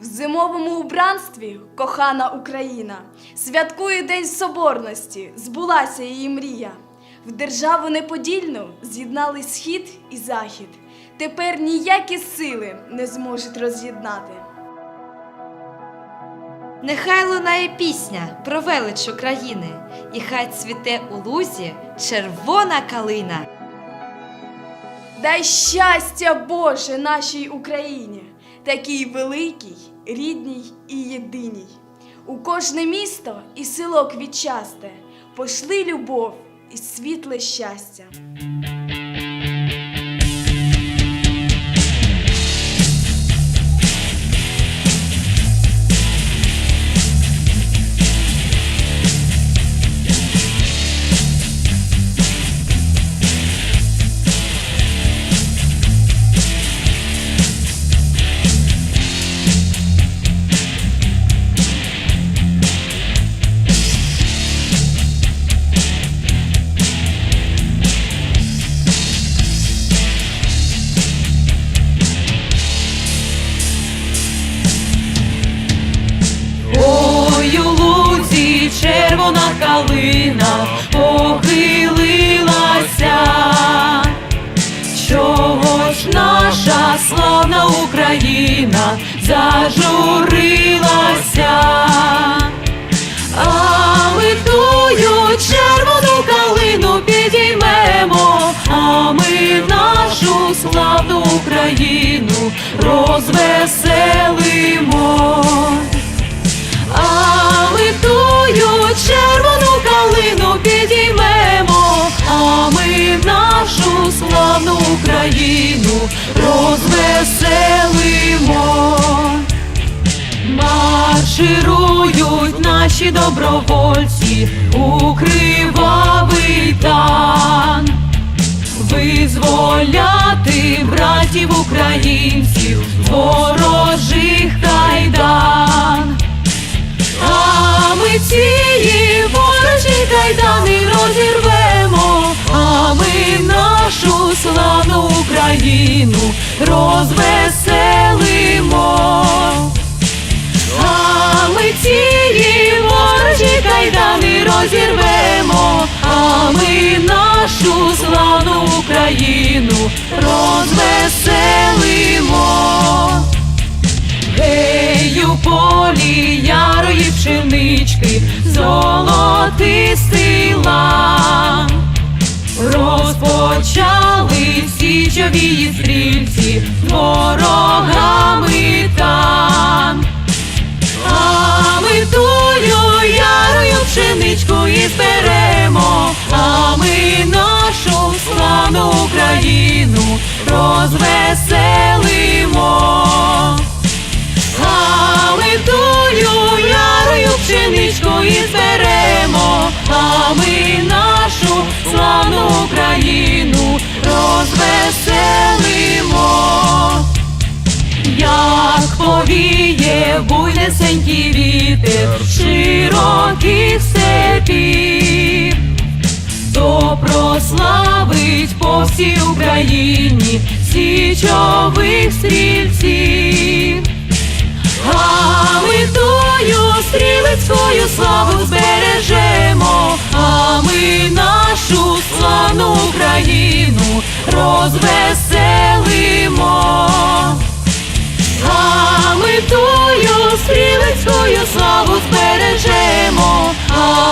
В зимовому убранстві кохана Україна святкує День Соборності, збулася її мрія. В державу неподільну з'єднали схід і захід. Тепер ніякі сили не зможуть роз'єднати. Нехай лунає пісня про велич України, і хай цвіте у лузі червона калина. Дай щастя Боже нашій Україні, такій великій, рідній і єдиній. У кожне місто і село квітчасте пошли любов і світле щастя. Червона калина похилилася. Чого ж наша славна Україна зажурилася? А ми тую червону калину підіймемо, а ми нашу славну Україну розвеселимо. Україну розвеселимо. Марширують наші добровольці у кривавий тан. Визволяти братів українців розірвемо, а ми нашу славну Україну розвеселимо. Гей, у полі ярої пшенички, золотистий лан. Розпочали січові стрільці ворогами буйнесенький вітер широких степів, то прославить по всій Україні січових стрільців. А ми тою стрілецькою славу збережемо, а ми нашу славну Україну розвеселимо.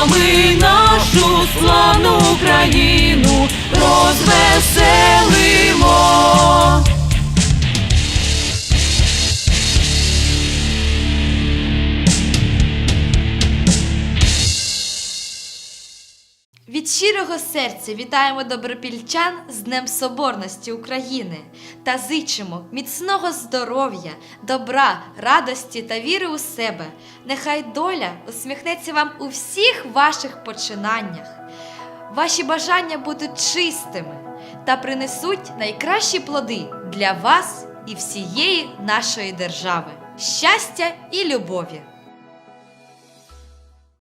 Ми нашу славну Україну розвеселимо. Від щирого серця вітаємо добропільчан з Днем Соборності України та зичимо міцного здоров'я, добра, радості та віри у себе. Нехай доля усміхнеться вам у всіх ваших починаннях. Ваші бажання будуть чистими та принесуть найкращі плоди для вас і всієї нашої держави. Щастя і любові!